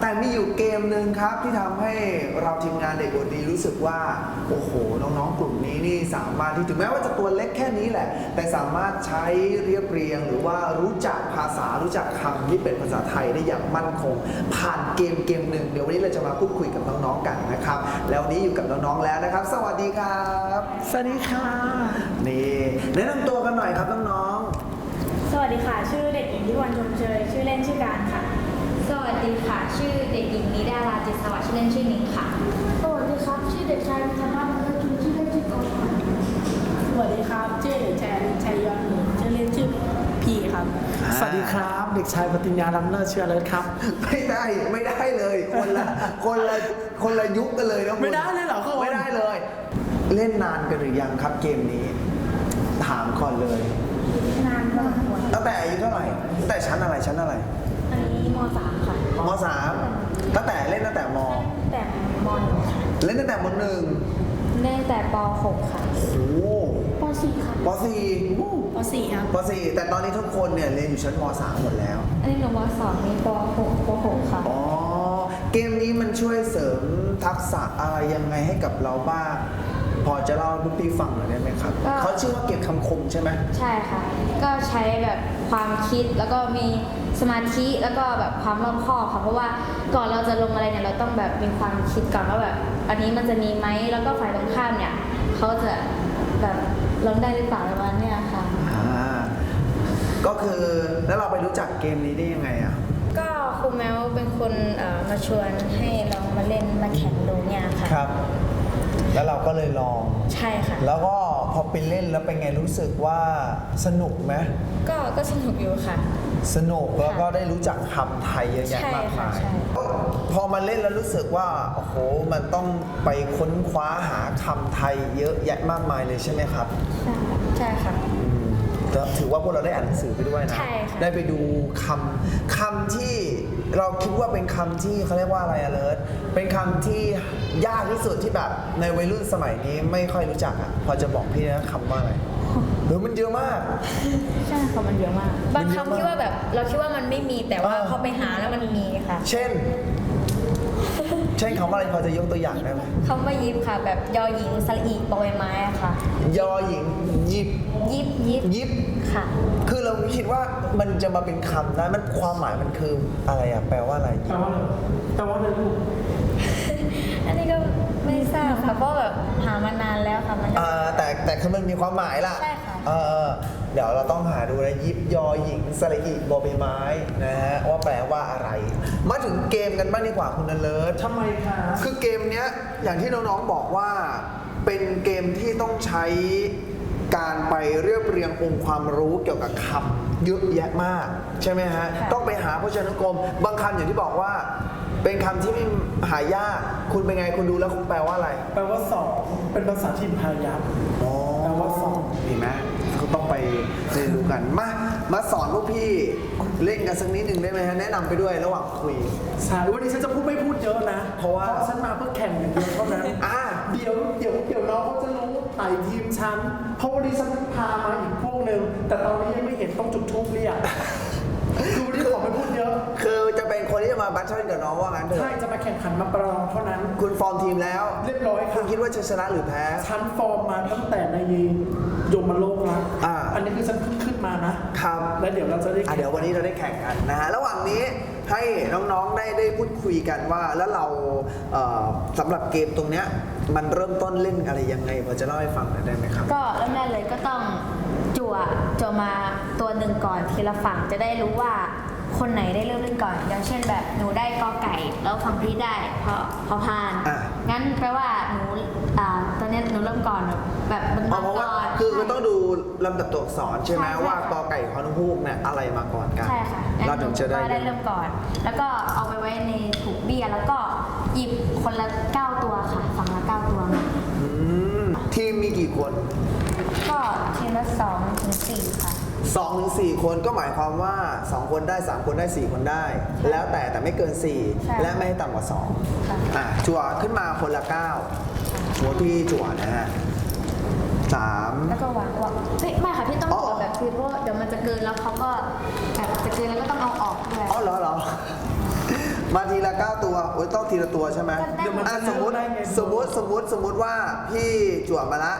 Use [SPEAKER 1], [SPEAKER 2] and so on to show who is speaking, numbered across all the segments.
[SPEAKER 1] แต่มีอยู่เกมหนึ่งครับที่ทำให้เราทีมงานเด็กบดีรู้สึกว่าโอ้โหน้องๆกลุ่มนี้นี่สามารถที่ถึงแม้ว่าจะตัวเล็กแค่นี้แหละ แต่สามารถใช้เรียบเรียง หรือว่ารู้จักภาษารู้จักคำที่เป็นภาษาไทยได้อย่างมั่นคง ผ่านเกมเกมหนึ่งเดี๋ยววันนี้เราจะมาพูดคุยกับน้องๆกันนะครับ แล้ววันนี้อยู่กับน้องๆแล้วนะครับ สวัสดีครับ
[SPEAKER 2] สวัสดีค่ะ
[SPEAKER 1] นี่แนะนำตัวกันหน่อยครับน้อง
[SPEAKER 3] สวัสดีค่ะ ชื่อเด็กหญิงที่วันชมเชย ชื่อเล่นชื่อการค่ะ
[SPEAKER 4] ส วัสดีค่ะ ชื่อเด็กหญิงนิดาราจิตสวัสดิ์ชื่อเล่นชื่อนิงค่ะ
[SPEAKER 5] สวัสดีครับ ชื่อเด็กชายวิทยาพัฒน์และจุนชื่อเล่นชื่อกอล์ฟครับ
[SPEAKER 3] สวัสดีครับชื่อเด็กชายอรินชัยยอดหนุนชื่อเล่นชื่อพีครับ
[SPEAKER 1] ๆ
[SPEAKER 2] สวัสดีครับ เด็กชายปฏิญญาล้ำเลิศเชื่อเลยครับ
[SPEAKER 1] ไม่ได้ไม่ได้เลยคนละคนละคนละยุคกันเลยนะคุณ
[SPEAKER 2] ไม่ได้เลยเหรอคุณ
[SPEAKER 1] ไม่ได้เลย เล่นนานกันหรือยังครับเกมนี้ ถามก่อนเลย
[SPEAKER 3] นานพอสมควร
[SPEAKER 1] ตั้งแต่อายุเท่าไหร่ตั้งแต่ชั้นอะไรชั้นอะไร
[SPEAKER 3] อันนี้มสามค่ะ
[SPEAKER 1] มสามตั้งแต่เล่นตั้งแต่ม
[SPEAKER 3] แต่มหนึ่งค่ะ
[SPEAKER 1] เล่นตั้งแต่มหนึ่ง
[SPEAKER 4] เล่นแต่ป .6 ค่ะ
[SPEAKER 1] โอ้โห
[SPEAKER 5] ป .4 ครับ
[SPEAKER 1] ปสี่
[SPEAKER 3] ปสี่ครับ
[SPEAKER 1] ปสี่แต่ตอนนี้ทุกคนเนี่ยเรียนอยู่ชั้นมสามหมดแล้ว
[SPEAKER 4] อันนี้หนูม .2 นี่ป .6 ป .6 ค่ะ
[SPEAKER 1] อ๋อ เกมนี้มันช่วยเสริมทักษะอะไรยังไงให้กับเราบ้าง พอจะเล่าให้พวกพี่ฟังหน่อยได้ไหมครับ
[SPEAKER 4] ก็
[SPEAKER 1] เขาชื่อว่าเก็บคำคมใช่ไหม
[SPEAKER 4] ใช่ค่ะ ก็ใช้แบบ ความคิดแล้วก็มีสมาธิแล้วก็แบบความรอบคอบค่ะเพราะว่าก่อนเราจะลงอะไรเนี่ยเราต้องแบบมีความคิดก่อนว่าแบบอันนี้มันจะมีไหมแล้วก็ฝ่ายตรงข้ามเนี่ยเขาจะแบบลงได้หรือเปล่าประมาณเนี้ยค่ะ
[SPEAKER 1] อ่าก็คือแล้วเราไปรู้จักเกมนี้ได้ยังไงอะ
[SPEAKER 4] ก็ครูแมวเป็นคนเอ่อมาชวนให้ลองมาเล่นมาแข่งดูเนี่ยค่ะ
[SPEAKER 1] ครับ แล้วเราก็เลยลอง
[SPEAKER 4] ใช่ค่ะ
[SPEAKER 1] แล้วก็พ อไปเล่นแล้วเป็นไงรู้สึกว่าสนุกไหม
[SPEAKER 4] ก็ก็สนุกอยู่ค่ะ
[SPEAKER 1] สนุกแล้วก็ได้รู้จักคำไทยเยอะแยะ
[SPEAKER 4] ใช่
[SPEAKER 1] มาก
[SPEAKER 4] ค่ะ
[SPEAKER 1] มาย
[SPEAKER 4] ใช่
[SPEAKER 1] พอมาเล่นแล้วรู้สึกว่าโอ้โหมันต้องไปค้นคว้าหาคำไทยเยอะแยะมากมายเลยใช่ไหมครับ
[SPEAKER 4] ใช่ค่ะ
[SPEAKER 1] อืมก็ถือว่าพวกเราได้อ่านหนังสือไปด้วยนะ
[SPEAKER 4] ใช่ค่ะ
[SPEAKER 1] ได้ไปดูคำคำที่ เราคิดว่าเป็นคำที่เขาเรียกว่าอะไรอะเลิศเป็นคำที่ยากที่สุดที่แบบในวัยรุ่นสมัยนี้ไม่ค่อยรู้จักอะพอจะบอกพี่นะคำว่าอะไรหรือมันเยอะมาก
[SPEAKER 4] ใช่ค่ะมันเยอะมาก บาง
[SPEAKER 1] มันเยอะมาก
[SPEAKER 4] คำที่ว่าแบบเราคิดว่ามันไม่มีแต่ว่า
[SPEAKER 1] เออ
[SPEAKER 4] พอไปหาแล้วมันมีค่ะ
[SPEAKER 1] เช่น เช่นคำว่าอะไรพอจะยกตัวอย่างได้ไหม
[SPEAKER 4] คำว่ายิบค่ะ แบบยอหญิงสระอีบอยไม้อะค่ะ
[SPEAKER 1] ยอหญิงหยิบ
[SPEAKER 4] ยิบยิบ
[SPEAKER 1] ยิบ
[SPEAKER 4] ค่ะ
[SPEAKER 1] คือเราคิดว่ามันจะมาเป็นคำได้มันความหมายมันคืออะไรอะแปลว่าอะไร
[SPEAKER 2] แต่ว่าแต่ว่าเลยลูก
[SPEAKER 4] อันนี้ก็ไม่ทราบค่ะเพราะแบบหามานานแล้วค่ะมันก็
[SPEAKER 1] อ่าแต่แต่คือมันมีความหมายล่ะ
[SPEAKER 4] ใช่ค่ะ
[SPEAKER 1] เออ เดี๋ยวเราต้องหาดูนะยิบยอหญิงสระอีบอใบไม้นะฮะว่าแปลว่าอะไร มาถึงเกมกันบ้างดีกว่าคุณนเลิศ
[SPEAKER 2] ทำไมคะ
[SPEAKER 1] คือเกมเนี้ยอย่างที่น้องๆบอกว่าเป็นเกมที่ต้องใช้การไปเรียบเรียงองค์ความรู้เกี่ยวกับคำเยอะแยะมาก ใช่ไหมฮะ
[SPEAKER 4] ค่ะ
[SPEAKER 1] ต้องไปหาพจนานุกรม บางคำอย่างที่บอกว่า เป็นคำที่ไม่หายาก คุณเป็นไงคุณดูแล้วคุณแปลว่าอะไร
[SPEAKER 2] แปลว่าสองเป็นภาษาถิ่นพายัพ
[SPEAKER 1] อ๋อ
[SPEAKER 2] แปลว่าสอง
[SPEAKER 1] เห็นไหมเขา ต้องไปเรียนรู้กันมามาสอนพวกพี่เล่นกันสักนิดหนึ่งได้ไหมฮะแนะนำไปด้วยระหว่างคุย
[SPEAKER 2] ใช่วันนี้ฉันจะพูดไม่พูดเยอะนะ
[SPEAKER 1] เพราะว่า
[SPEAKER 2] ฉันมาเพื่อแข่งอย่างเดียวเท่านั้น
[SPEAKER 1] อ่า
[SPEAKER 2] เดี๋ยวเดี๋ยวเดี๋ยวน้องเขาจะรู้ไต่ทีมฉันเพราะวันนี้ฉันพามาอีกพวกหนึ่งแต่ตอนนี้ยังไม่เห็นต้องจุดทูบเรียกคือวันนี้ขอไม่พูดเยอะ
[SPEAKER 1] คือจะเป็นคนที่จะมาบัตเทิลกับน้องว่างั้นเถ
[SPEAKER 2] ใช่
[SPEAKER 1] อะ
[SPEAKER 2] จะมาแข่งขันมาประลองเท่านั้น
[SPEAKER 1] คุณฟอร์มทีมแล้ว
[SPEAKER 2] เรียบร้อยค่ะ
[SPEAKER 1] คุณคิดว่าจะชนะหรือแพ้
[SPEAKER 2] ฉันฟอร์มมาตั้งแต่ในยมโลก แล้วเดี๋ยวเราจะได้
[SPEAKER 1] อะเดี๋ยววันนี้เราได้แข่งกันนะฮะระหว่างนี้ให้น้องๆได้ได้พูดคุยกันว่า แล้วเราเอ่อสำหรับเกมตรงเนี้ยมันเริ่มต้นเล่นอะไรยังไงพอจะเล่าให้ฟังหน่อยได้ไหมครับ
[SPEAKER 4] ก็เริ่มแรกเลยก็ต้องจั่วจั่วมาตัวหนึ่งก่อนทีละฝั่งจะได้รู้ว่าคนไหนได้เริ่มเล่นก่อน อย่างเช่นแบบหนูได้กอไก่ แล้วฝั่งพี่ได้เพราะเพราะพาน
[SPEAKER 1] อะ
[SPEAKER 4] งั้นแปลว่าหนูอ่าตอนนี้หนูเริ่มก่อนแบบแบบมัน
[SPEAKER 1] อ๋อ
[SPEAKER 4] มา
[SPEAKER 1] เพราะว่า
[SPEAKER 4] ก่อน
[SPEAKER 1] คือ
[SPEAKER 4] ใช่
[SPEAKER 1] คือต้องดูลำดับตัวอักษรใช่ไหม
[SPEAKER 4] ใช่ใช่
[SPEAKER 1] ว่ากอไก่ขอนุฮูกเนี่ยอะไรมาก่อนกัน
[SPEAKER 4] ใช่ค่ะงั้น
[SPEAKER 1] เราถึงจะได้
[SPEAKER 4] หนูก็ได้เริ่มก่อน แล้วก็เอาไปไว้ในถุงเบี้ยแล้วก็หยิบคนละเก้าตัวค่ะฝั่งละเก้าตัวมา
[SPEAKER 1] อืมทีมมีกี่คน
[SPEAKER 4] ก็ทีละสองถึงสี่ค่ะ
[SPEAKER 1] 2อถึงสคนก็หมายความว่า2คนได้3คนได้4คนได้ แล้วแต่แต่ไม่เกิน
[SPEAKER 4] ใช่
[SPEAKER 1] 4และไม่ให้ต่ำกว่า
[SPEAKER 4] ค่ะ
[SPEAKER 1] 2อะจั่วขึ้นมาคนละ9หัวพี่จั่วนะฮะสาม
[SPEAKER 4] แล้วก็วางวางเฮ้ยไม่ค่ะพี่ต้อง
[SPEAKER 1] อ๋อ
[SPEAKER 4] จั่วแบบคือเพราะว่าเดี๋ยวมันจะเกินแล้วเขาก็แบบจะเกินแล้วก็ต้องเอาออกด้วย
[SPEAKER 1] อ๋อเหรอเหรอ มาทีละเก้าตัวโอ้ยต้องทีละตัวใช่ไหม
[SPEAKER 4] เดี๋ยวมันจะ
[SPEAKER 1] อะสมมติ
[SPEAKER 2] ได้ไง
[SPEAKER 1] สมมติสมมติสมมติว่าพี่จั่วมาละ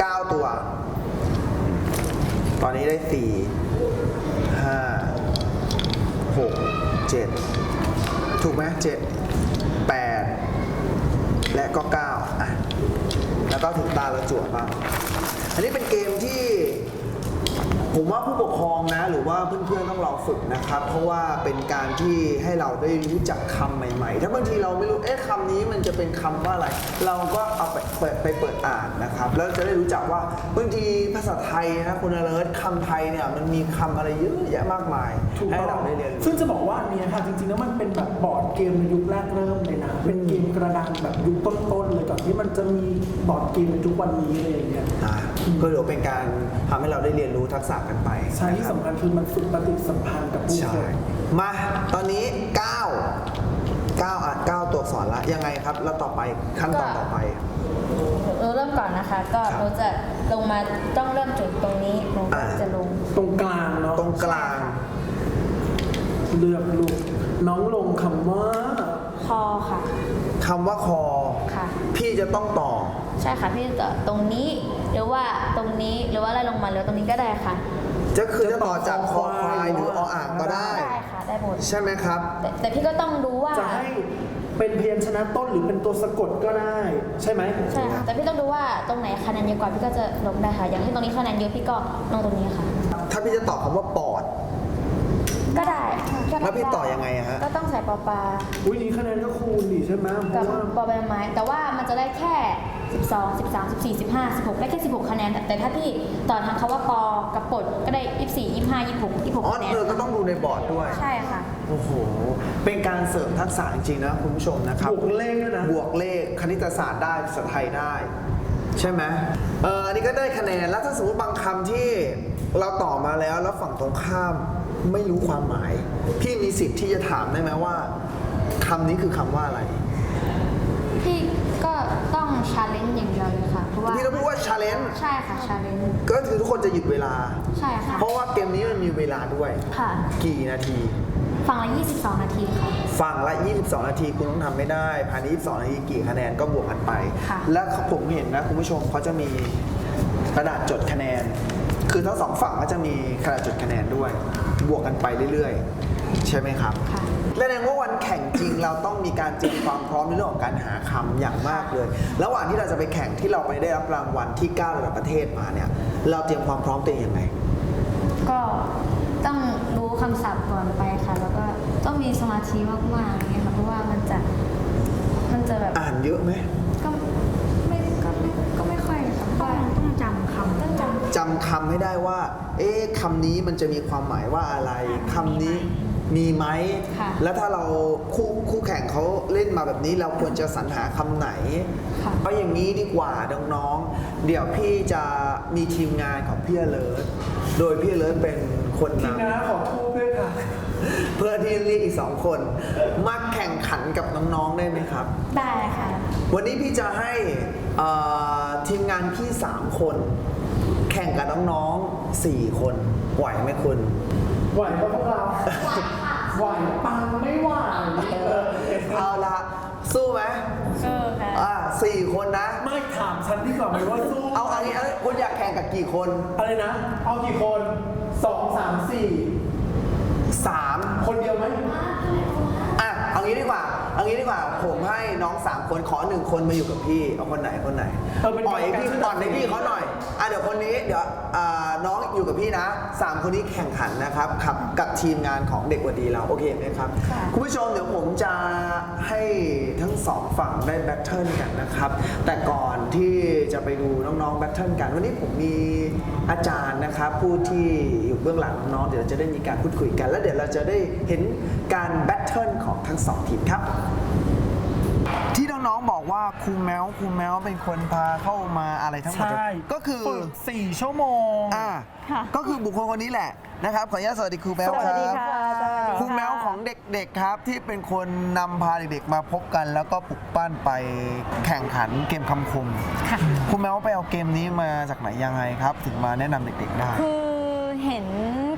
[SPEAKER 1] เก้าตัว ตอนนี้ได้สี่ห้าหกเจ็ดถูกไหมเจ็ดแปดและก็เก้าอะแล้วก็ถึงตาเราจั่วบ้างอันนี้เป็นเกมที่ ผมว่าผู้ปกครองนะ หรือว่าเพื่อนๆต้องลองฝึกนะครับ เพราะว่าเป็นการที่ให้เราได้รู้จักคำใหม่ๆ ถ้าบางทีเราไม่รู้เอ๊ะคำนี้มันจะเป็นคำว่าอะไร เราก็เอาไปเปิดไปเปิดอ่านนะครับ แล้วจะได้รู้จักว่าบางทีภาษาไทยนะคุณอเลิศคำไทยเนี่ยมันมีคำอะไรเยอะแยะมากมาย
[SPEAKER 2] ถูก
[SPEAKER 1] ให้
[SPEAKER 2] ต้อง
[SPEAKER 1] เราได้เรียนรู้
[SPEAKER 2] ซึ่งจะบอกว่าอันเนี้ยค่ะจริงๆแล้วมันเป็นแบบบอร์ดเกมในยุคแรกเริ่มเลยนะเป็นเกมกระดานแบบยุคต้นๆเลยก่อนที่มันจะมีบอร์ดเกมในทุกวันนี้อะไรอย่างเงี้ย
[SPEAKER 1] อ่าก็ถือว่าเป็นการทำให้เราได้เรียนรู้ทักษะกันไป
[SPEAKER 2] ใช่ที่
[SPEAKER 1] นะครับ
[SPEAKER 2] สำคัญคือมันฝึกปฏิสัมพันธ์กับผู้
[SPEAKER 1] ใช่
[SPEAKER 2] คน
[SPEAKER 1] มาตอนนี้ 9 9อะ9ตัวอักษรละยังไงครับ แล้วต่อไปขั้นตอนต่อไป
[SPEAKER 4] เราเริ่มก่อนนะคะ ก็
[SPEAKER 1] ครับ
[SPEAKER 4] เราจะลงมาต้องเริ่มจุดตรงนี้หนูก็
[SPEAKER 1] อ่า
[SPEAKER 4] จะลง
[SPEAKER 2] ตรงกลางเนาะ
[SPEAKER 1] ตรงกลาง
[SPEAKER 2] เลือกลูกน้องลงคำว่า
[SPEAKER 4] คอค่ะ
[SPEAKER 1] คำว่าคอ
[SPEAKER 4] ค่ะ
[SPEAKER 1] พี่จะต้องต่อ
[SPEAKER 4] ใช่ค่ะพี่จะตรงนี้ หรือว่าตรงนี้หรือว่าไล่ลงมาหรือตรงนี้ก็ได้ค่ะ
[SPEAKER 1] จะคือจะต่อจากคอควายหรือออ่างก็ได้
[SPEAKER 4] ได้ค่ะได้หมด
[SPEAKER 1] ใช่ไหมครับ
[SPEAKER 4] แต่แต่พี่ก็ต้องรู้ว่า
[SPEAKER 2] จะให้เป็นเพียญชนะต้นหรือเป็นตัวสะกดก็ได้ ใช่ไหม
[SPEAKER 4] ใช่ค่ะแต่พี่ต้องดูว่าตรงไหนคะแนนเยอะกว่าพี่ก็จะลงได้ค่ะ อย่างที่ตรงนี้คะแนนเยอะพี่ก็ลงตรงนี้ค่ะ
[SPEAKER 1] ถ้าพี่จะต่อคำว่าปอด
[SPEAKER 4] ก็ได้ค่ะ
[SPEAKER 1] แล้วพี่ต่อยังไงอะฮะ
[SPEAKER 4] ก็ต้องใส่ปอปลา
[SPEAKER 2] อุ้ยนี่คะแนนก็คูณดิใช่ไหมเพ
[SPEAKER 4] กับ
[SPEAKER 2] ราะว่า
[SPEAKER 4] ปอใบไม้แต่ว่ามันจะได้แค่ 12 13 14 15 16ได้แค่16คะแนน แต่แต่ถ้าพี่ต่อทางคำว่าปอกับปดก็ได้ 24 25 26 26
[SPEAKER 1] อ๋อ
[SPEAKER 4] คะแนน
[SPEAKER 1] เธอก็ต้องดูในบอร์ดด้วย
[SPEAKER 4] ใช่ค่ะ
[SPEAKER 1] โอ้โห เป็นการเสริมทักษะจริงๆนะคุณผู้ชมนะครับ
[SPEAKER 2] บวกเลขด้วยนะ
[SPEAKER 1] บวกเลขคณิตศาสตร์ได้ภาษาไทยได้ ใช่ไหมเอออันนี้ก็ได้คะแนน แล้วถ้าสมมติบางคำที่เราต่อมาแล้วแล้วฝั่งตรงข้ามไม่รู้ความหมาย พี่มีสิทธิ์ที่จะถามได้ไหมว่าคำนี้คือคำว่าอะไร
[SPEAKER 4] พี่ก็ต้อง ชาเลนจ์อย่างเดียวเลยค่ะ เพราะว่า
[SPEAKER 1] ที่เราพูดว่า challenge
[SPEAKER 4] ใช่ค่ะชาเลนจ์
[SPEAKER 1] ก็คือทุกคนจะหยุดเวลา
[SPEAKER 4] ใช่ค่ะ
[SPEAKER 1] เพราะว่าเกมนี้มันมีเวลาด้วย
[SPEAKER 4] ค่ะ
[SPEAKER 1] กี่นาที
[SPEAKER 4] ฝั่งละ 22 นาทีค่ะ
[SPEAKER 1] ฝั่งละ 22 นาทีคุณต้องทำไม่ได้ภายใน22 นาทีกี่คะแนนก็บวกกันไป
[SPEAKER 4] ค่ะ
[SPEAKER 1] และผมเห็นนะคุณผู้ชมเขาจะมีกระดาษจดคะแนน คือทั้งสองฝั่งก็จะมีกระดาษจดคะแนนด้วย บวกกันไปเรื่อยๆ ใช่ไหมครับ
[SPEAKER 4] ค่ะ
[SPEAKER 1] แสดงว่าวันแข่งจริงเราต้องมีการเตรียมความพร้อมในเรื่องของการหาคำอย่างมากเลย ระหว่างที่เราจะไปแข่งที่เราไปได้รับรางวัลที่9ระดับประเทศมาเนี่ย เราเตรียมความพร้อมตัวเองยังไง
[SPEAKER 4] ก็ต้องรู้คำศัพท์ก่อนไปค่ะ แล้วก็ต้องมีสมาธิมากๆอย่างเงี้ยค่ะเพราะว่ามันจะมันจะแบบ
[SPEAKER 1] อ่านเยอะไหม
[SPEAKER 4] ก็ไม่ก็ไม่ก็ไม่ค่อยค่ะเพราะว่าต้องจำคำต้องจำ
[SPEAKER 1] จำคำให้ได้ว่า เอ๊ะคำนี้มันจะมีความหมายว่าอะไรคำนี้ มีไหม
[SPEAKER 4] ค่ะ
[SPEAKER 1] แล้วถ้าเราคู่คู่แข่งเขาเล่นมาแบบนี้เราควรจะสรรหาคำไหน
[SPEAKER 4] ค่ะ
[SPEAKER 1] เอาอย่างนี้ดีกว่าน้องๆ เดี๋ยวพี่จะมีทีมงานของพี่เลิศโดยพี่เลิศเป็นคน
[SPEAKER 2] ทีม
[SPEAKER 1] นำ
[SPEAKER 2] งานขอทูบด้วยค่ะ
[SPEAKER 1] เพื่อที่เรียกอีกสองคน มาแข่งขันกับน้องๆได้ไหมครับ
[SPEAKER 4] ได้ค่ะ
[SPEAKER 1] วันนี้พี่จะให้เอ่อทีมงานพี่ 3 คน แข่งกับน้องๆ 4 คนไหวไหมคุณ
[SPEAKER 2] ไหวปะพวกเราไหวปังไม่ไหวเออ
[SPEAKER 1] เอาละสู้ไหม
[SPEAKER 4] เออค่ะ
[SPEAKER 1] อ่าสี่คนนะ
[SPEAKER 2] ไม่ถามฉันดีกว่าไหมว่าสู้
[SPEAKER 1] เอาอันนี้คุณอยากแข่งกับกี่คน
[SPEAKER 2] อะไรนะ เอากี่คนสองสามสี่
[SPEAKER 1] 3
[SPEAKER 2] คนเดียวไหม
[SPEAKER 1] อะเอางี้ดีกว่าเอางี้ดีกว่าผมให้น้อง3คนขอหนึ่งคนมาอยู่กับพี่ เอาคนไหนคนไหน
[SPEAKER 2] เออเป็น
[SPEAKER 1] อ่อยพี่อ่อนให้พี่เขาหน่อย อะเดี๋ยวคนนี้เดี๋ยวอ่าน้องอยู่กับพี่นะสามคนนี้แข่งขันนะครับขับกับทีมงานของเด็กวัดีเราโอเคไหมครับ
[SPEAKER 4] ค่ะ
[SPEAKER 1] คุณผู้ชมเดี๋ยวผมจะให้ทั้งสองฝั่งได้แบทเทิลกันนะครับ แต่ก่อนที่จะไปดูน้องๆแบทเทิลกัน วันนี้ผมมีอาจารย์นะครับผู้ที่อยู่เบื้องหลังน้องๆเดี๋ยวเราจะได้มีการพูดคุยกัน แล้วเดี๋ยวเราจะได้เห็นการแบทเทิลของทั้งสองทีมครับที่ น้องๆบอกว่าครูแมวครูแมวเป็นคนพาเข้ามาอะไรทั้งหมด
[SPEAKER 2] ใช่
[SPEAKER 1] ก็คือ
[SPEAKER 2] ฝึกสี่ชั่วโมง
[SPEAKER 1] อ่าก็คือบุคคลคนนี้แหละนะครับขออนุญาตสวัสดีครูแมว
[SPEAKER 2] สวัสดี
[SPEAKER 1] ครับ
[SPEAKER 2] ค่ะ
[SPEAKER 1] ครูแมวของเด็กๆครับ ที่เป็นคนนำพาเด็กๆมาพบกัน แล้วก็ปลุกปั้นไปแข่งขันเกมคำคมครูแมวไปเอาเกมนี้มาจากไหนยังไงครับ ถึงมาแนะนำเด็กๆได้
[SPEAKER 6] คือเห็น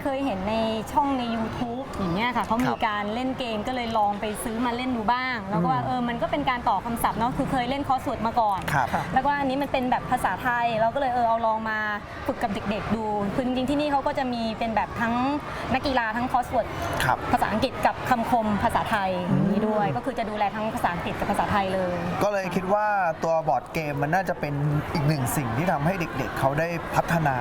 [SPEAKER 6] เคยเห็นในช่องใน YouTube อย่างเงี้ยค่ะเขา
[SPEAKER 1] ค
[SPEAKER 6] มี
[SPEAKER 1] รับ
[SPEAKER 6] การเล่นเกมก็เลยลองไปซื้อมาเล่นดูบ้าง แล้วก็ว่าเออมันก็เป็นการต่อคำศัพท์เนาะคือเคยเล่นคอร์สวดมาก่อน
[SPEAKER 1] ครับ
[SPEAKER 6] แล้วก็อันนี้มันเป็นแบบภาษาไทยเราก็เลยเออเอาลองมาฝึกกับเด็ก ๆ ดูคือจริงๆที่นี่เขาก็จะมีเป็นแบบทั้งนักกีฬาทั้งคอร์สวด
[SPEAKER 1] ครับ
[SPEAKER 6] ภาษาอังกฤษกับคำคมภาษาไทยอย่างนี้ด้วย ก็คือจะดูแลทั้งภาษาอังกฤษกับภาษาไทยเลย
[SPEAKER 1] ก็เลยคิดว่าตัวบอร์ดเกมมันน่าจะเป็นอีกหนึ่งสิ่งที่ทำให้เด็กๆ เขาได้พัฒนา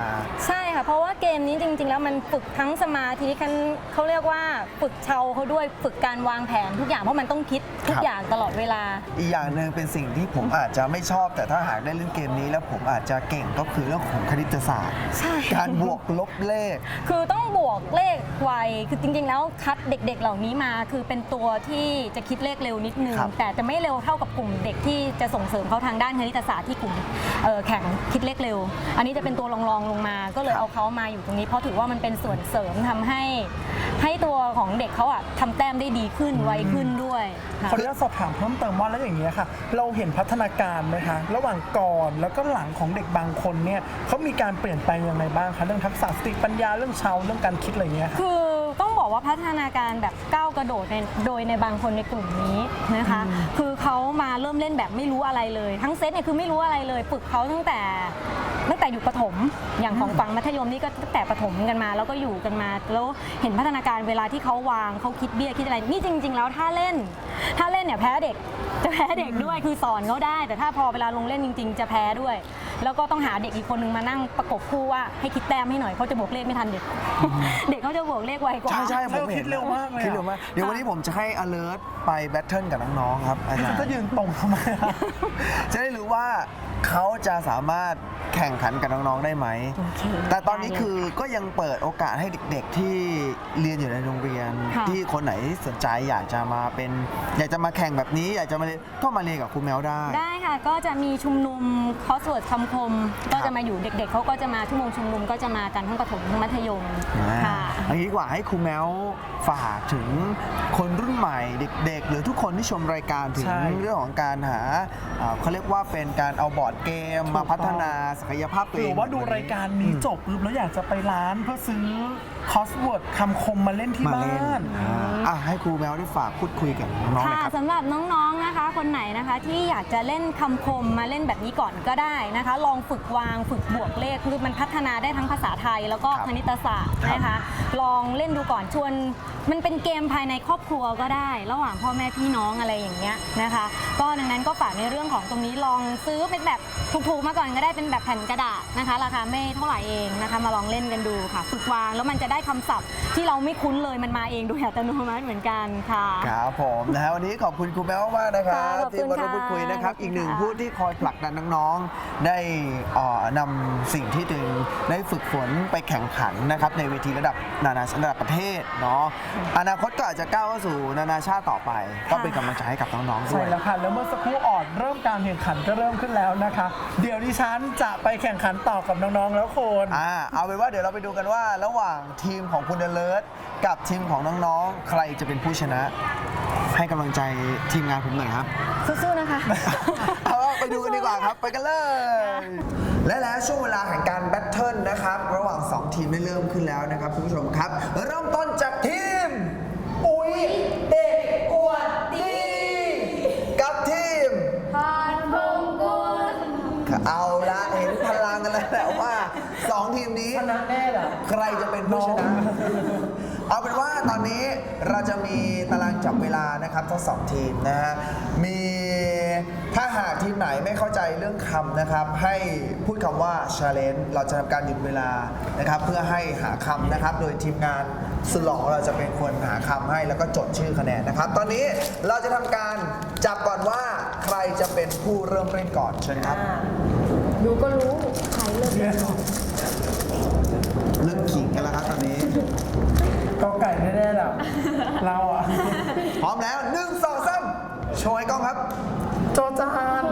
[SPEAKER 6] ใช่ค่ะ เพราะว่าเกมนี้จริง ๆ แล้วมันฝึกทั้งสมาธิกันเขาเรียกว่าฝึกเชาเขาด้วยฝึกการวางแผนทุกอย่างเพราะมันต้องคิดทุก
[SPEAKER 1] ครับ
[SPEAKER 6] อย่างตลอดเวลา
[SPEAKER 1] อีกอย่างหนึ่งเป็นสิ่งที่ผมอาจจะไม่ชอบ แต่ถ้าหากได้เล่นเกมนี้ แล้วผมอาจจะเก่งก็คือเรื่องของคณิตศาสตร์
[SPEAKER 6] ใช่
[SPEAKER 1] การบวกลบเลข
[SPEAKER 6] คือต้องบวกเลขไวคือจริง ๆ แล้วคัดเด็ก ๆ เหล่านี้มา คือเป็นตัวที่จะคิดเลขเร็วนิดนึง
[SPEAKER 1] ครับ
[SPEAKER 6] แต่จะไม่เร็วเท่ากับกลุ่มเด็กที่จะส่งเสริมเขาทางด้านคณิตศาสตร์ที่กลุ่มเอ่อแข่งคิดเลขเร็ว อันนี้จะเป็นตัวรองๆลงมา ก็เลยเอาเขามาอยู่ตรงนี้เพราะถือว่ามันเป็นส่วนเสริมทำให้ ให้ตัวของเด็กเขาอะทำแต้มได้ดีขึ้นไวขึ้นด้วยค่ะ
[SPEAKER 2] ขออนุญาตสอบถามเพิ่มเติมว่าแล้วอย่างนี้ยค่ะ เราเห็นพัฒนาการไหมคะ ระหว่างก่อนแล้วก็หลังของเด็กบางคนเนี่ยเขามีการเปลี่ยนแปลงยังไงบ้างคะเรื่องทักษะสติปัญญาเรื่องเชาวเรื่องการคิดอะไรอย่างเงี้ยค่ะ
[SPEAKER 6] คือต้องบอกว่าพัฒนาการแบบก้าวกระโดดในโดยในบางคนในกลุ่มนี้นะคะ คือเขามาเริ่มเล่นแบบไม่รู้อะไรเลย ทั้งเซตเนี่ยคือไม่รู้อะไรเลย ฝึกเขาตั้งแต่ ตั้งแต่อยู่ประถมอย่างของฝั่งมัธยมนี่ก็ตั้งแต่ประถมกันมา แล้วก็อยู่กันมา แล้วเห็นพัฒนาการเวลาที่เขาวางเขาคิดเบี้ยคิดอะไรนี่จริง ๆ แล้วถ้าเล่น ถ้าเล่นเนี่ยแพ้เด็กจะแพ้เด็กด้วยคือสอนเขาได้ แต่ถ้าพอเวลาลงเล่นจริง ๆ จะแพ้ด้วย แล้วก็ต้องหาเด็กอีกคนนึงมานั่งประกบคู่ว่าให้คิดแต้มให้หน่อยเขาจะบวกเลขไม่ทันเด็กเด็กเขาจะบวกเลขไวกว่า
[SPEAKER 1] ใช่ใช่ผม
[SPEAKER 2] เราคิ
[SPEAKER 1] เห็น
[SPEAKER 2] ดเร็วมากเลยอะ
[SPEAKER 1] คิดเร็วมากเดี๋ยววันนี้ผมจะให้ alert ไปแบทเทิลกับน้องๆครับอาจาร
[SPEAKER 2] จะ
[SPEAKER 1] ย์
[SPEAKER 2] ยืนตรงทำไมอะ
[SPEAKER 1] จะได้รู้ว่า เขาจะสามารถแข่งขันกับน้องๆได้ไหม
[SPEAKER 6] โอเค
[SPEAKER 1] แต่ตอนนี้
[SPEAKER 6] ได้เลย
[SPEAKER 1] คือก็ยังเปิดโอกาสให้เด็กๆที่เรียนอยู่ในโรงเรียน
[SPEAKER 6] ค่ะ
[SPEAKER 1] ที่คนไหนสนใจอยากจะมาเป็น อยากจะมาแข่งแบบนี้ อยากจะมาเรียนก็มาเรียนกับครูแมวได้
[SPEAKER 6] ได้ค่ะ ก็จะมีชุมนุมคอสเวิร์ดคำคม ก็จะมาอยู่เด็ก ๆเขาก็จะมาชั่วโมงชุมนุมก็จะมากันทั้งประถมทั้งมัธยม
[SPEAKER 1] อ่า
[SPEAKER 6] ค่ะ
[SPEAKER 1] อันนี้ดีกว่าให้ครูแมวฝากถึงคนรุ่นใหม่เด็ก ๆ หรือทุกคนที่ชมรายการถึง
[SPEAKER 2] ใช่
[SPEAKER 1] เรื่องของการหาอ่าเขาเรียกว่าเป็นการเอาบอร์ดเกมมาพัฒนาศักยภาพตัว
[SPEAKER 2] ห
[SPEAKER 1] เอ
[SPEAKER 2] รื
[SPEAKER 1] ง
[SPEAKER 2] อว่าดูรายการนี้จบปุ๊บแล้วอยากจะไปร้านเพื่อซื้อคอสเวิร์ดคำคมมาเล่นที่
[SPEAKER 1] มา
[SPEAKER 2] บ้า
[SPEAKER 1] เล่น
[SPEAKER 2] น
[SPEAKER 1] อ่าอะให้ครูแมวได้ฝากพูดคุยกับน้องๆหน่อย
[SPEAKER 6] ค่ะ
[SPEAKER 1] ครับ
[SPEAKER 6] สำหรับน้องๆนะคะ คนไหนนะคะที่อยากจะเล่นคำคมมาเล่นแบบนี้ก่อนก็ได้นะคะ ลองฝึกวางฝึกบวกเลขคือมันพัฒนาได้ทั้งภาษาไทยแล้วก็
[SPEAKER 1] ครับ
[SPEAKER 6] คณิตศาสตร์นะคะ ลองเล่นดูก่อนชวน มันเป็นเกมภายในครอบครัวก็ได้ ระหว่างพ่อแม่พี่น้องอะไรอย่างเงี้ยนะคะ ก็ดังนั้นก็ฝากในเรื่องของตรงนี้ลองซื้อเป็นแบบถูกๆมาก่อนก็ได้เป็นแบบแผ่นกระดาษนะคะ ราคาไม่เท่าไหร่เองนะคะ มาลองเล่นกันดูค่ะฝึกวางแล้วมันจะได้คำศัพท์ที่เราไม่คุ้นเลยมันมาเองโดยอัตโนมัติเหมือนกันค่ะ
[SPEAKER 1] ครับผมนะฮะวันนี้ขอบคุณครูแมวมากๆนะครับ
[SPEAKER 6] ค่ะขอบคุณ
[SPEAKER 1] ที่มาร่วม
[SPEAKER 6] ค่ะ
[SPEAKER 1] พูดคุยนะครับ
[SPEAKER 6] ขอบคุณ
[SPEAKER 1] อีกหนึ่ง
[SPEAKER 6] ค่ะ
[SPEAKER 1] ผู้ที่คอยผลักดันน้องๆได้เอ่อนำสิ่งที่ตัวเองได้ฝึกฝนไปแข่งขันนะครับในเวทีระดับนานาระดับประเทศเนาะอนาคตก็อาจจะก้าวเข้าสู่นานาชาติต่อไป ก็เป็นกำลังใจให้กับน้องๆด้
[SPEAKER 2] ใช่
[SPEAKER 1] วย
[SPEAKER 2] แล้วค่ะแล้วเมื่อสักครู่ออดเริ่มการแข่งขันก็เริ่มขึ้นแล้วนะคะ เดี๋ยวดิฉันจะไปแข่งขันต่อกับน้องๆแล้วคน
[SPEAKER 1] อ่าเอาเป็นว่าเดี๋ยวเราไปดูกันว่า ระหว่างทีมของคุณเดลเลิศกับทีมของน้องๆ ใครจะเป็นผู้ชนะ ให้กำลังใจทีมงานผมหน่อยครับ
[SPEAKER 6] สู้ๆนะคะ
[SPEAKER 1] เอาไปดูกันดีกว่าครับ ไปกันเลย และแล้วช่วงเวลาแห่งการแบทเทิลนะครับ ระหว่าง 2 ทีมได้เริ่มขึ้นแล้วนะครับคุณผู้ชมครับ เริ่มต้นจากทีม อุ้ยเด็กอวดดี กับทีม
[SPEAKER 5] ผ่านพงกุล
[SPEAKER 1] เอาละเห็นพลังกันแล้วแหละว่า 2 ทีมนี้
[SPEAKER 2] ชนะแน่เหรอ
[SPEAKER 1] ใคร จะเป็นผู้ชนะ เอาเป็นว่าตอนนี้เราจะมีตารางจับเวลานะครับทั้งสองทีมนะฮะ มีถ้าหากทีมไหนไม่เข้าใจเรื่องคำนะครับ ให้พูดคำว่า challenge เราจะทำการหยุดเวลานะครับ เพื่อให้หาคำนะครับ โดยทีมงานสุดหล่อของเราจะเป็นคนหาคำให้แล้วก็จดชื่อคะแนนนะครับ ตอนนี้เราจะทำการจับก่อนว่าใครจะเป็นผู้เริ่มเล่นก่อนเชิญครับ
[SPEAKER 5] ดูก็รู้ ใครเลือกเล่นก่อน
[SPEAKER 1] เริ่มขิงกั นแล้วครับตอนนี้
[SPEAKER 2] ก็ไก่แน่ๆแหละเราอะ
[SPEAKER 1] พร้อมแล้วหนึ่งสองสามโชว์ให้กล้องครับ
[SPEAKER 2] โจจาน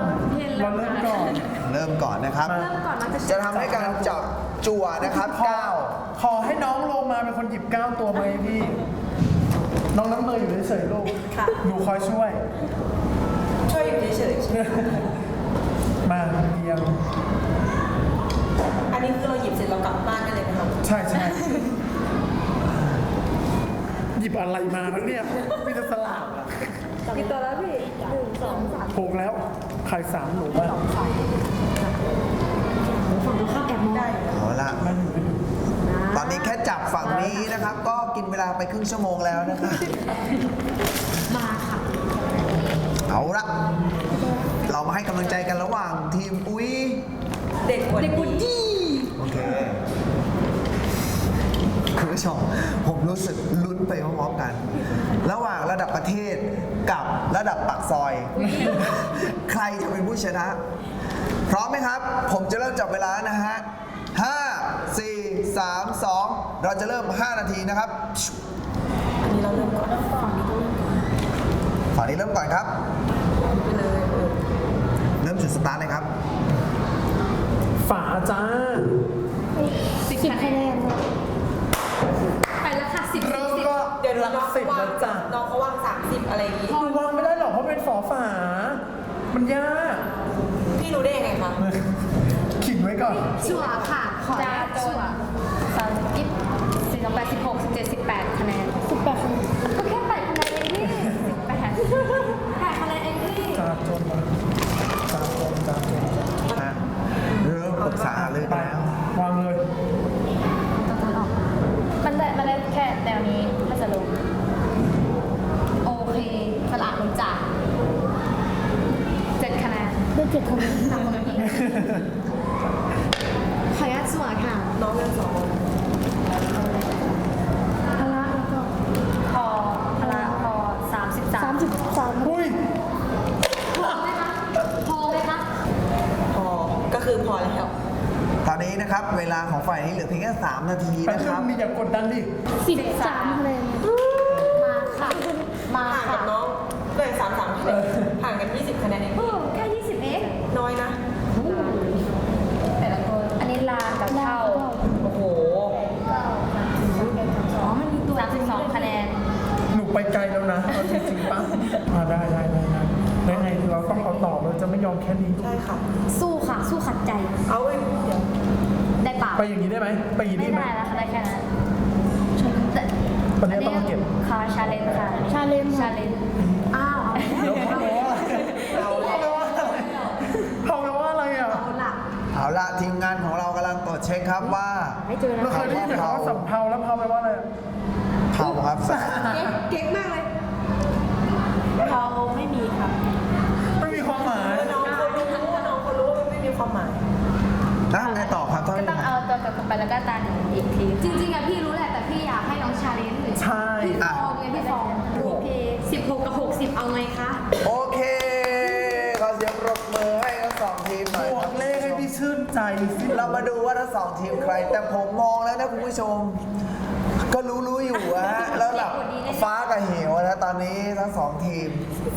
[SPEAKER 2] เราเริ่มก่อน
[SPEAKER 1] เริ่มก่อนนะครับ
[SPEAKER 2] มา
[SPEAKER 5] เริ่มก่อนมันจะ
[SPEAKER 1] จะทำให้การจับจั่วนะครับ
[SPEAKER 2] ขอ
[SPEAKER 1] เก้า
[SPEAKER 2] ขอให้น้องโลมาเป็นคนหยิบก้าวตัวมาให้พี่ น้องน้ำเมยอยู่เฉยๆลูกหนูคอยช่วย
[SPEAKER 3] ช่วยอยู่เฉย
[SPEAKER 2] มาเยี่ยม
[SPEAKER 3] ๆอันนี้คือเราหยิบเสร็จเรากลับบ้านได้เลยไหมคะ
[SPEAKER 7] ครับ
[SPEAKER 2] ใช่ใช่หยิ บอะไรมาแล้วเนี่ยมีแต่สลากอะ
[SPEAKER 6] กี่ตัวแล้วพี่หนึ่งสองสาม
[SPEAKER 2] ถูกแล้วไข่สามหนูบ้าง
[SPEAKER 6] ฝั่งตรงข้ามแอบมอง
[SPEAKER 1] เอาละตอนนี้แค่จับฝั่งนี้นะครับ ก็กินเวลาไปครึ่งชั่วโมงแล้วนะครับ
[SPEAKER 6] มาค่ะ
[SPEAKER 1] เอาละเรามาให้กำลังใจกันระหว่างทีมอุ้ย
[SPEAKER 7] เด็กวัน
[SPEAKER 6] เด็กบุ
[SPEAKER 7] นี้
[SPEAKER 6] ญดี
[SPEAKER 1] โอเค คุณผู้ชมผมรู้สึกลุ้นไปพร้อมๆกัน ระหว่างระดับประเทศกับระดับปากซอย ใครจะเป็นผู้ชนะ พร้อมไหมครับ ผมจะเริ่มจับเวลานะฮะ5 4 3 2เราจะเริ่ม 5 นาทีนะครับ
[SPEAKER 7] อันนี้เราเริ่มก่อน
[SPEAKER 1] ฝั่งนี้เริ่มก่อนครับ
[SPEAKER 7] ไปเลยเออ
[SPEAKER 1] เริ่มจุดสตาร์ทเลยครับ
[SPEAKER 2] ฝาจ้า
[SPEAKER 4] สิบคะแนนไปแล้วค่ะสิบ
[SPEAKER 2] เริ่ม
[SPEAKER 4] สิบ
[SPEAKER 2] ก็
[SPEAKER 7] เดี๋ยว
[SPEAKER 2] หลัก
[SPEAKER 7] น้อง
[SPEAKER 2] สิบ
[SPEAKER 7] เขาวา
[SPEAKER 2] แล้
[SPEAKER 7] ง
[SPEAKER 2] วจ้ะ
[SPEAKER 7] น้องเขาวางสามสิบอะไรอย่างงี้
[SPEAKER 2] หนูวางไม่ได้หรอกเพราะเป็นฝอฝา มันยาก
[SPEAKER 7] พี่รู้ได้ยังไงคะ
[SPEAKER 2] ขิงไว้ก่อน
[SPEAKER 4] จั่วค่ะจ้าจั่วสามสิบสี่สองแปดสิบหกสิบเจ็ดสิบแปดคะแนน
[SPEAKER 5] สิบแปดคะแนน
[SPEAKER 4] ก็แค่แปดคะแนนเองพี่สิบแปดแปดคะแนนเองพี่
[SPEAKER 2] จาจนมาจาจนจาจน
[SPEAKER 1] เริ่มปรึกษาเลย
[SPEAKER 2] ไป
[SPEAKER 1] แล้ว
[SPEAKER 2] วางเลย
[SPEAKER 4] มันได้มันได้แค่แนวนี้ถ้าจะลง โอเคสลากลงจากเจ็ดคะแนน
[SPEAKER 5] ได้ เจ็ดคะแนน
[SPEAKER 4] ตามคนนี้
[SPEAKER 6] ขออนุญาตสวดค่ะ
[SPEAKER 7] น้องเรียนสอง
[SPEAKER 5] พละแล้วก็
[SPEAKER 4] พอพละพอสามสิบสา
[SPEAKER 5] สามมสิบสาม
[SPEAKER 2] อุ้ย
[SPEAKER 4] พอไหมคะ พอไหมคะ
[SPEAKER 7] พอ ก็คือพอแล้ว
[SPEAKER 1] ตอนนี้นะครับ เวลาของฝ่ายนี้เหลือเพียงแค่3นาที
[SPEAKER 2] แต่
[SPEAKER 1] นะค
[SPEAKER 2] เรื่อ
[SPEAKER 1] รั
[SPEAKER 2] ง
[SPEAKER 1] บ
[SPEAKER 2] มีอย่ากดดันดิ
[SPEAKER 5] สิบสามคะแนน
[SPEAKER 4] มาค่ะ มา
[SPEAKER 7] ห่าง
[SPEAKER 4] ค่ะ
[SPEAKER 7] กับน้องเลยสามสามคะแนนห่างกันยี่สิบคะแนนเอง
[SPEAKER 4] โอ้แค่ยี่สิบเอง
[SPEAKER 7] น้ อยนะ
[SPEAKER 4] แต่ละคน อันนี้ลากับเท่า
[SPEAKER 7] โอ้โห
[SPEAKER 4] อ๋อมันมีตัวสามสิบสองคะแนน
[SPEAKER 2] หนูไปไกลแล้วนะเอาจริงๆป่ะอ่าได้ได้ได้ได้ได้ไงเราต้องเอาต่อเราจะไม่ยอมแค่นี้
[SPEAKER 7] ใช่ค่ะ
[SPEAKER 4] สู้ค่ะ สู้ขัดใจ
[SPEAKER 7] เอาเว้ยเดี๋ยว
[SPEAKER 4] ได้เปล่า
[SPEAKER 2] ไปอย่างนี้ได้ไหมไปอย่างนี้
[SPEAKER 4] ไม่
[SPEAKER 2] ได้ไหม
[SPEAKER 4] ได้แล้วค่ะได้แค่นั้นแต่
[SPEAKER 2] วันนี้ต้องมาเก็บ
[SPEAKER 4] คาชาเลนค่ะ
[SPEAKER 5] ชาเลนจ์
[SPEAKER 4] ชาเลนอ้า
[SPEAKER 1] คครับว่า
[SPEAKER 6] ไม่เจอนะ
[SPEAKER 2] เราเคยได้ยินแต่คำว่าสำเภาแล้วเภาแปลว่าอะไร
[SPEAKER 1] เผาครับ
[SPEAKER 6] เก่งมากเลยเราไม่มีครับ
[SPEAKER 2] ไม่มีความหมาย
[SPEAKER 7] น้องเขารู้น้องเขารู้ว่ามันไม่มีความหมาย
[SPEAKER 1] นะไงต่อครับท่าน
[SPEAKER 4] ก็ต้องเอาตัวกลับไปแล้วก็ตาหนึ่งอีกที จริงๆอะพี่รู้แหละ แต่พี่อยากให้น้องชาเลนจ์
[SPEAKER 2] ใช่
[SPEAKER 4] พี่ฟองไงพี่ฟองโอเคสิบหกกับหกสิบเอาไงคะ
[SPEAKER 1] โอ สองทีม
[SPEAKER 2] ใค
[SPEAKER 1] ร แต่ผมมองแล้วนะคุณผู้ชม ก็รู้รู้ๆอยู่อะฮะแล้วแบบฟ้ากับเหวนะตอนนี้ทั้งสองทีม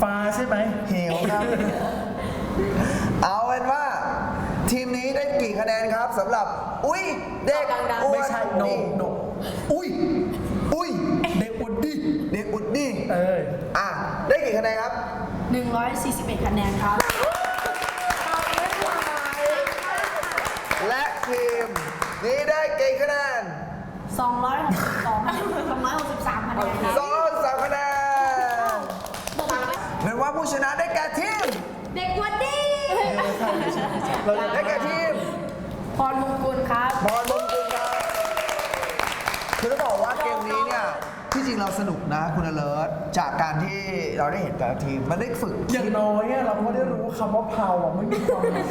[SPEAKER 2] ฟ้าใช่ไหม
[SPEAKER 1] เหวครับ เอาเป็นว่า ทีมนี้ได้กี่คะแนนครับสำหรับ อุ้ยเด็ก
[SPEAKER 7] ดังๆ
[SPEAKER 1] อ้วน
[SPEAKER 2] ไม่ใช่โน
[SPEAKER 1] นี่
[SPEAKER 2] โน
[SPEAKER 1] อุ้ย อุ้ย
[SPEAKER 2] เด็กอุดดิ
[SPEAKER 1] เด็กอุดนี่
[SPEAKER 2] เออ
[SPEAKER 1] อะได้กี่คะแนนครับ
[SPEAKER 6] 141 คะแนนครับ
[SPEAKER 1] และ ทีม นี้ได้กี่คะแนน
[SPEAKER 6] 262 263คะแนนครับ
[SPEAKER 1] สองสามคะแนนเป็นว่าผู้ชนะได้แก่ทีม
[SPEAKER 4] เด็กวันดี
[SPEAKER 1] ได้แก่ทีม
[SPEAKER 6] พรมงกุลครับ
[SPEAKER 1] บอลมงกุลครับคือต้องบอกว่าเกมนี้เนี่ย ที่จริงเราสนุกนะคุณอเลิศจากการที่เราได้เห็นแต่ละทีม มันได้ฝึก
[SPEAKER 2] อย่างน้อยอะเราก็ได้รู้คำว่าเผาอะไม่มีความหมาย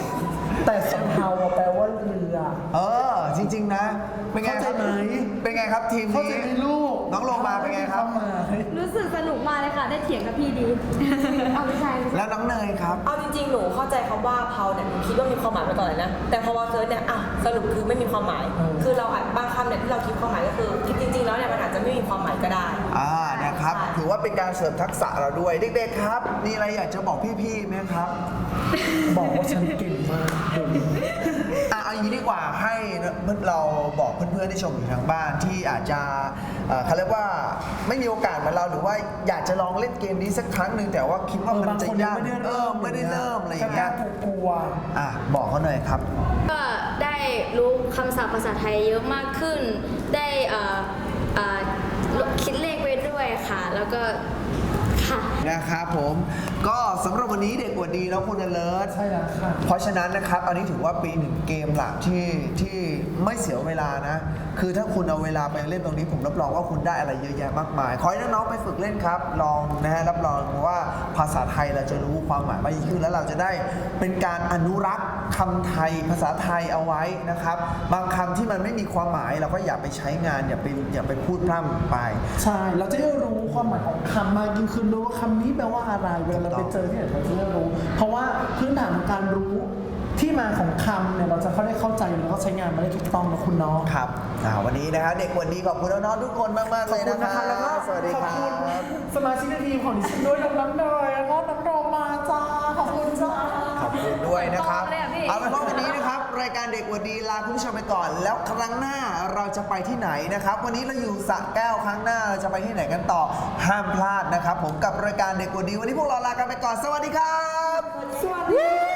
[SPEAKER 2] แต่สำเภาอะแปลว่าเรือ
[SPEAKER 1] เออ จริง ๆ นะ เป็นไงครับ
[SPEAKER 2] เข้าใจไหม
[SPEAKER 1] เป็นไงครับทีม
[SPEAKER 2] เข้า
[SPEAKER 1] นี้
[SPEAKER 2] ใจไหมลูก
[SPEAKER 1] น้องโลมาเป็นไงครับ
[SPEAKER 2] วามหมาย
[SPEAKER 6] รู้สึกสนุกมากเลยค่ะ ได้เถียงกับพี่ดี เอาไม่ใช่
[SPEAKER 1] แล้วน้องเนยครับ
[SPEAKER 7] เอาจริงๆ หนูเข้าใจคำว่าเพาเนี่ยหนูคิดว่ามีความหมายมาก่อนเลยนะ แต่พอว่าเซิร์ชเนี่ยอะสรุปคือไม่มีความหมาย คือเราอาจบางคำเนี่ยที่เราคิดความหมายก็คือจริงๆ แล้วเนี่ยมันอาจจะไม่มีความหมายก็ได้
[SPEAKER 1] อ่า เป็นการเสริมทักษะเราด้วย เด็กๆครับ มีอะไรอยากจะบอกพี่ๆไหมครับ
[SPEAKER 2] บอกว่าฉันเก่งมาก
[SPEAKER 1] อะเอาอย่างนี้ดีกว่าให้เราบอกเพื่อนๆที่ชมอยู่ทางบ้านที่อาจจะเอ่อเขาเรียกว่าไม่มีโอกาสเหมือนเราหรือว่าอยากจะลองเล่นเกมนี้สักครั้งหนึ่งแต่ว่าคิดว่ามัน
[SPEAKER 2] บาง
[SPEAKER 1] จะ
[SPEAKER 2] คนยัง
[SPEAKER 1] ยาก
[SPEAKER 2] ไม่ได้
[SPEAKER 1] เอ
[SPEAKER 2] เริ่
[SPEAKER 1] อ
[SPEAKER 2] ม
[SPEAKER 1] ไม่ได้เริ่มอะไรอย่างเงี้ย
[SPEAKER 2] กล้ากลัว
[SPEAKER 1] อะบอกเขาหน่อยครับ
[SPEAKER 8] ก็ได้รู้คำศัพท์ภาษาไทยเยอะมากขึ้น ได้เอ่อเอ่อคิดเลขไปด้วย ค่ะ แล้วก็ ค่ะ
[SPEAKER 1] นะครับผมก็สำหรับวันนี้เด็กกว่าดีแล้วคุณอเลิศ
[SPEAKER 2] ใช่แล้วค่ะ
[SPEAKER 1] เพราะฉะนั้นนะครับ อันนี้ถือว่าปีหนึ่งเกมหลักที่ที่ไม่เสียเวลานะ คือถ้าคุณเอาเวลาไปเล่นตรงนี้ ผมรับรองว่าคุณได้อะไรเยอะแยะมากมาย ขอให้น้องๆไปฝึกเล่นครับ ลองนะฮะรับรองว่าภาษาไทยเราจะรู้ความหมายมากยิ่งขึ้นแล้วเราจะได้เป็นการอนุรักษ์คำไทยภาษาไทยเอาไว้นะครับ บางคำที่มันไม่มีความหมายเราก็อย่าไปใช้งานอย่าไปอย่าไปพูดพร่ำไป
[SPEAKER 2] ใช่ เราจะได้รู้ ความหมายของคำมากยิ่งขึ้นรู้ว่าคำนี้แปลว่าอะไรเวลาเราไปเจอที่ไหนเราจะได้รู้ เพราะว่าพื้นฐานของการรู้ที่มาของคำเนี่ยเราจะเข้าได้เข้าใจแล้วก็ใช้งานมาได้ถูกต้องนะคุณน้อง
[SPEAKER 1] ครับอ่าวันนี้นะฮะเด็กวันนี้ขอบคุณน้องๆทุกคนมากๆ
[SPEAKER 2] ข
[SPEAKER 1] เล
[SPEAKER 2] อบ
[SPEAKER 1] ย
[SPEAKER 2] คุ
[SPEAKER 1] นะ
[SPEAKER 2] ณ
[SPEAKER 1] ค
[SPEAKER 2] นะ
[SPEAKER 1] รั
[SPEAKER 2] คะแล้วก็
[SPEAKER 1] บสวัสดี
[SPEAKER 2] ขอบ
[SPEAKER 1] ครั
[SPEAKER 2] คุณ
[SPEAKER 1] บ
[SPEAKER 2] สมาชิกในทีมของดิฉันด้วยน้องน้ำเนยแล้วก็น้องโรมาจ้าขอบคุณจ้า
[SPEAKER 1] ขอบคุณด้วยนะครับ
[SPEAKER 6] เลยอะพี่
[SPEAKER 1] เอาเป็นว่าวันนี้นะครับ รายการเด็กวันดีลาคุณผู้ชมไปก่อน แล้วครั้งหน้าเราจะไปที่ไหนนะครับ วันนี้เราอยู่สระแก้วครั้งหน้าเราจะไปที่ไหนกันต่อห้ามพลาดนะครับ ผมกับรายการเด็กวันดี วันนี้พวกเราลากันไปก่อนสวัสดีครับ
[SPEAKER 2] สวัสดี